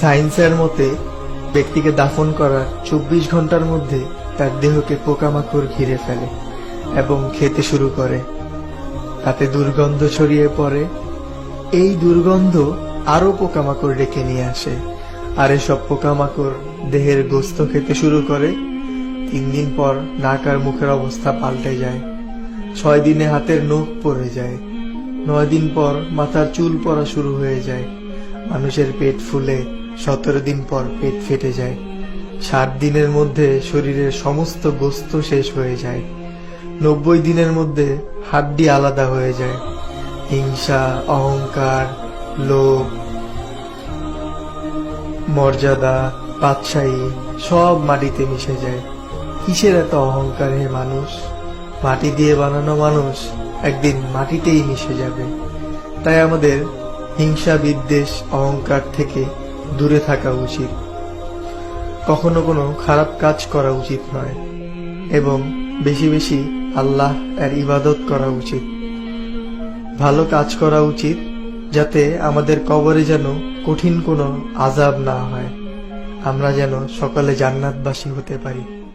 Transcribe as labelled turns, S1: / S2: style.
S1: সায়েন্সের মতে, ব্যক্তিকে দাফন করার চব্বিশ ঘণ্টার মধ্যে তার দেহকে পোকামাকড় ঘিরে ফেলে এবং খেতে শুরু করে। তাতে দুর্গন্ধ ছড়িয়ে পড়ে। এই দুর্গন্ধ আরও পোকামাকড় ডেকে নিয়ে আসে। আর এসব পোকামাকড় দেহের গোস্ত খেতে শুরু করে। তিন দিন পর নাক আর মুখের অবস্থা পাল্টে যায়। ছয় দিনে হাতের নখ পড়ে যায়। নয় দিন পর মাথার চুল পড়া শুরু হয়ে যায়। মানুষের পেট ফুলে, সতেরো দিন পর পেট ফেটে যায়। ষাট দিনের মধ্যে শরীরের সমস্ত গোস্ত শেষ হয়ে যায়। নব্বই দিনের মধ্যে হাড্ডি আলাদা হয়ে যায়। হিংসা, অহংকার, লোভ, মর্যাদা, বাদশাহী সব মাটিতে মিশে যায়। কিসের এত অহংকার হে মানুষ? মাটি দিয়ে বানানো মানুষ একদিন মাটিতেই মিশে যাবে। তাই আমাদের হিংসা বিদ্বেষ অহংকার থেকে দূরে থাকা উচিত। কখনো কোনো খারাপ কাজ করা উচিত নয় এবং বেশি বেশি আল্লাহ এর ইবাদত করা উচিত। ভালো কাজ করা উচিত যাতে আমাদের কবরে যেন কঠিন কোনো আজাব না হয়। আমরা যেন সকালে জান্নাতবাসী হতে পারি।